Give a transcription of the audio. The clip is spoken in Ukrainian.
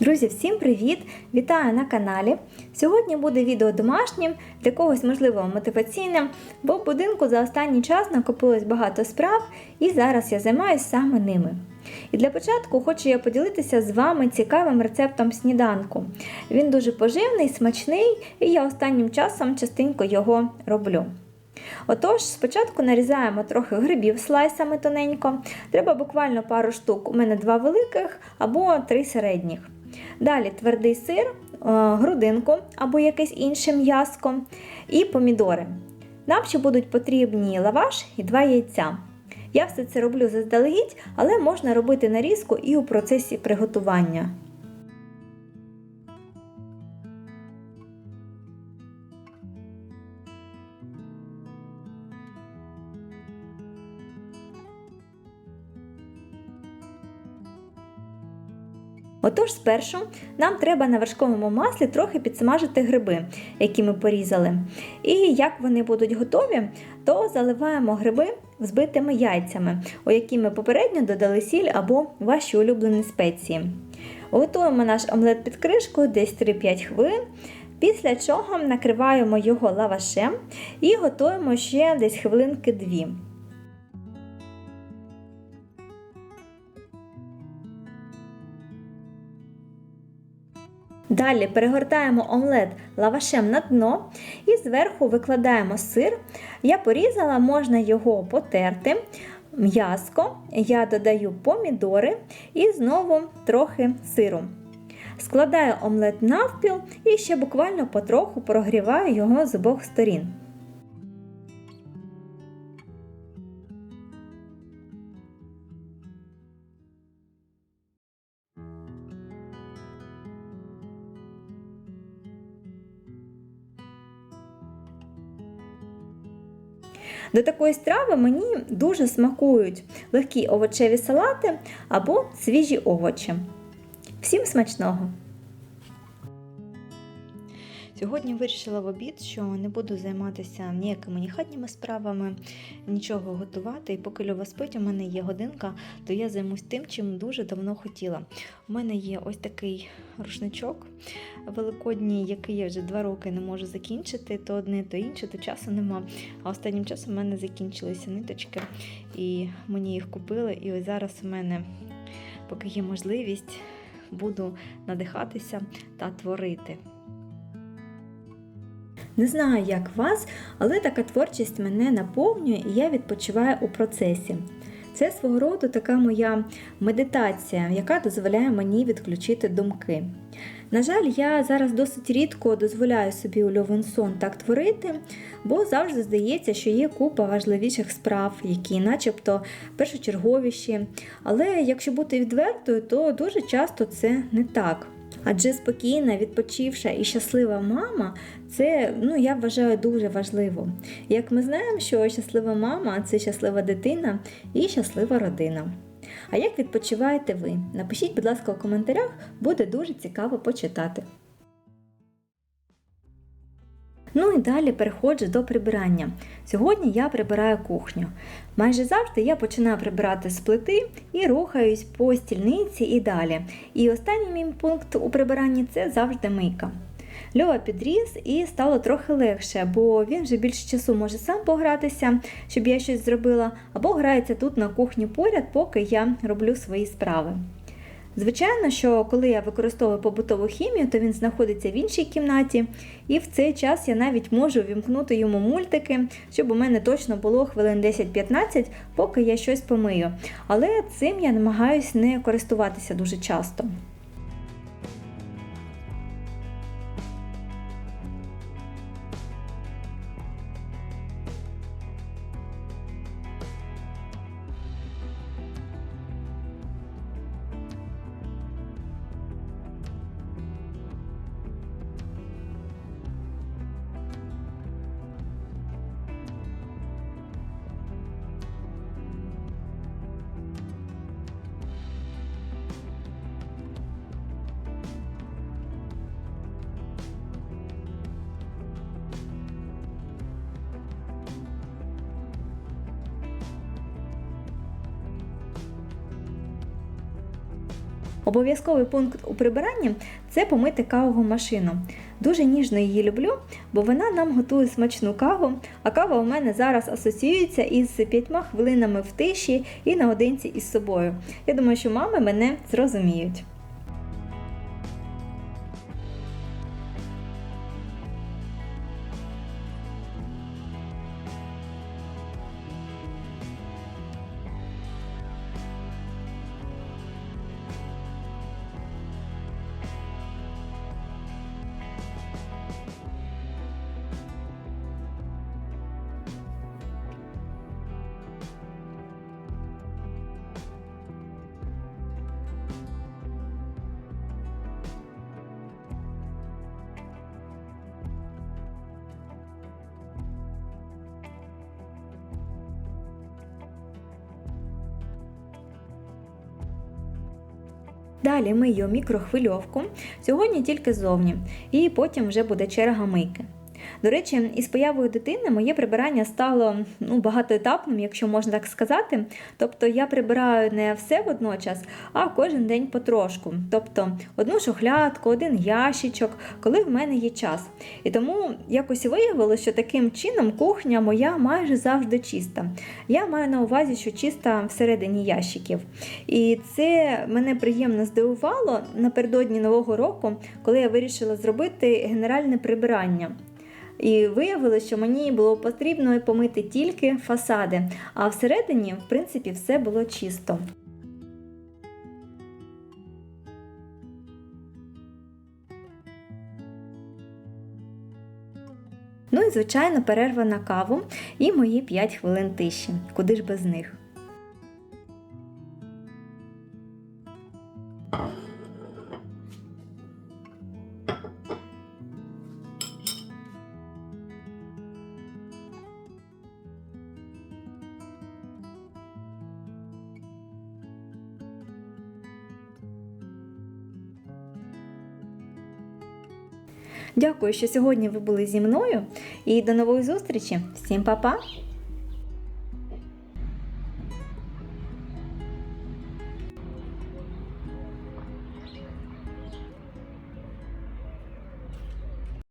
Друзі, всім привіт! Вітаю на каналі. Сьогодні буде відео домашнім, для когось, можливо, мотиваційним, бо в будинку за останній час накопилось багато справ, і зараз я займаюся саме ними. І для початку хочу я поділитися з вами цікавим рецептом сніданку. Він дуже поживний, смачний, і я останнім часом частенько його роблю. Отож, спочатку нарізаємо трохи грибів слайсами тоненько. Треба буквально пару штук, у мене два великих або три середніх. Далі твердий сир, е, грудинку або якесь інше м'яско і помідори. Нам ще будуть потрібні лаваш і два яйця. Я все це роблю заздалегідь, але можна робити нарізку і у процесі приготування. Отож, спершу нам треба на вершковому маслі трохи підсмажити гриби, які ми порізали. І як вони будуть готові, то заливаємо гриби взбитими яйцями, у які ми попередньо додали сіль або ваші улюблені спеції. Готуємо наш омлет під кришкою десь 3-5 хвилин. Після чого накриваємо його лавашем і готуємо ще десь хвилинки 2. Далі перегортаємо омлет лавашем на дно і зверху викладаємо сир. Я порізала, можна його потерти. М'язко, я додаю помідори і знову трохи сиру. Складаю омлет навпіл і ще буквально потроху прогріваю його з обох сторін. До такої страви мені дуже смакують легкі овочеві салати або свіжі овочі. Всім смачного! Сьогодні вирішила в обід, що не буду займатися ніякими ні хатніми справами, нічого готувати. І поки Льова спить, у мене є годинка, то я займусь тим, чим дуже давно хотіла. У мене є ось такий рушничок великодній, який я вже два роки не можу закінчити, то одне, то інше, то часу нема. А останнім часом у мене закінчилися ниточки, і мені їх купили. І ось зараз у мене, поки є можливість, буду надихатися та творити. Не знаю, як вас, але така творчість мене наповнює і я відпочиваю у процесі. Це свого роду така моя медитація, яка дозволяє мені відключити думки. На жаль, я зараз досить рідко дозволяю собі у Льовенсон так творити, бо завжди здається, що є купа важливіших справ, які начебто першочерговіші. Але якщо бути відвертою, то дуже часто це не так. Адже спокійна, відпочивша і щаслива мама це, ну, я вважаю, дуже важливо. Як ми знаємо, що щаслива мама це щаслива дитина і щаслива родина. А як відпочиваєте ви? Напишіть, будь ласка, у коментарях, буде дуже цікаво почитати. Ну і далі переходжу до прибирання. Сьогодні я прибираю кухню. Майже завжди я починаю прибирати з плити і рухаюсь по стільниці і далі. І останній мій пункт у прибиранні це завжди мийка. Льова підріс і стало трохи легше, бо він вже більше часу може сам погратися, щоб я щось зробила, або грається тут на кухні поряд, поки я роблю свої справи. Звичайно, що коли я використовую побутову хімію, то він знаходиться в іншій кімнаті, і в цей час я навіть можу вімкнути йому мультики, щоб у мене точно було хвилин 10-15, поки я щось помию. Але цим я намагаюся не користуватися дуже часто. Обов'язковий пункт у прибиранні це помити кавову машину. Дуже ніжно її люблю, бо вона нам готує смачну каву, а кава у мене зараз асоціюється із п'ятьма хвилинами в тиші і наодинці із собою. Я думаю, що мами мене зрозуміють. Далі мию мікрохвильовку, сьогодні тільки ззовні, і потім вже буде черга мийки. До речі, із появою дитини моє прибирання стало ну, багатоетапним, якщо можна так сказати. Тобто я прибираю не все водночас, а кожен день потрошку. Тобто одну шухлядку, один ящичок, коли в мене є час. І тому якось виявилося, що таким чином кухня моя майже завжди чиста. Я маю на увазі, що чиста всередині ящиків. І це мене приємно здивувало напередодні Нового року, коли я вирішила зробити генеральне прибирання. І виявилося, що мені було потрібно помити тільки фасади, а всередині, в принципі, все було чисто. Ну і, звичайно, перерва на каву і мої 5 хвилин тиші. Куди ж без них? Дякую, що сьогодні ви були зі мною. І до нової зустрічі. Всім па-па!